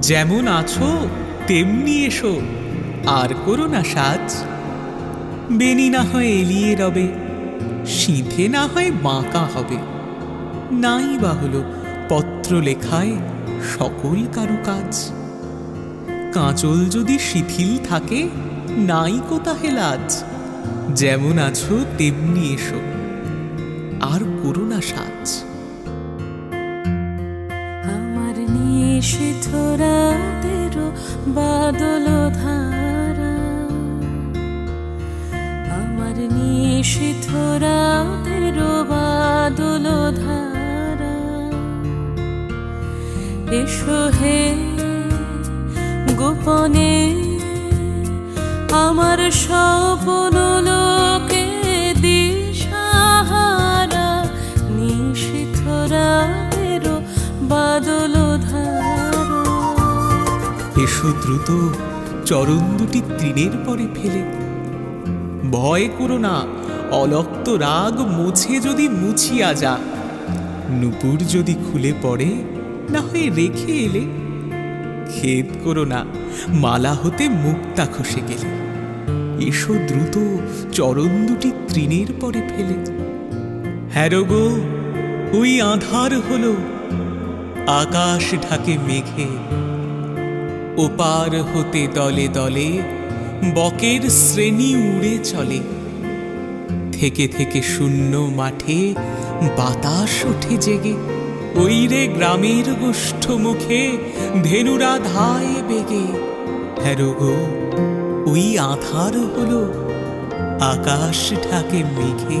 যেমন আছো, তেমনি এসো। আর করো না সাজ। বেনি না হয় এলিয়ে রবে, সিঁধে না হয় বাঁকা হবে। নাই বা হলো পত্র লেখায় সকল কারু কাজ। কাঁচল যদি শিথিল থাকে, নাই কোথাহে লাজ। যেমন আছো, তেমনি এসো। আর করো না সাজ। নিষিদ্ধ রাতেরও বাদল ধারা। আমার নিষিদ্ধ রাতেরও বাদল ধারা। এসো হে গোপনে আমার স্বপ্ন এসো দ্রুত চরণ দুটি তৃণের পরে ফেলে। ভয় করো না, অলক্ত রাগ মুছে যদি মুছিয়া যা। নুপুর যদি খুলে পড়ে, না হয়ে রেখে এলে। খেদ করো না, মালা হতে মুক্তা খসে গেলে। এসো দ্রুত, চরণ দুটি তৃণের পরে ফেলে। হ্যারো গো, ওই আধার হলো। আকাশ ঢাকে মেঘে ওপার হতে দলে দলে বকের শ্রেণি উড়ে চলে। থেকে থেকে শূন্য মাঠে বাতাস ওঠে জেগে। ওই রে গ্রামের গোষ্ঠ মুখে ধেনুরা ধায় বেগে। হ্যারো গো, ওই আধার হলো আকাশ ঢাকে মেঘে।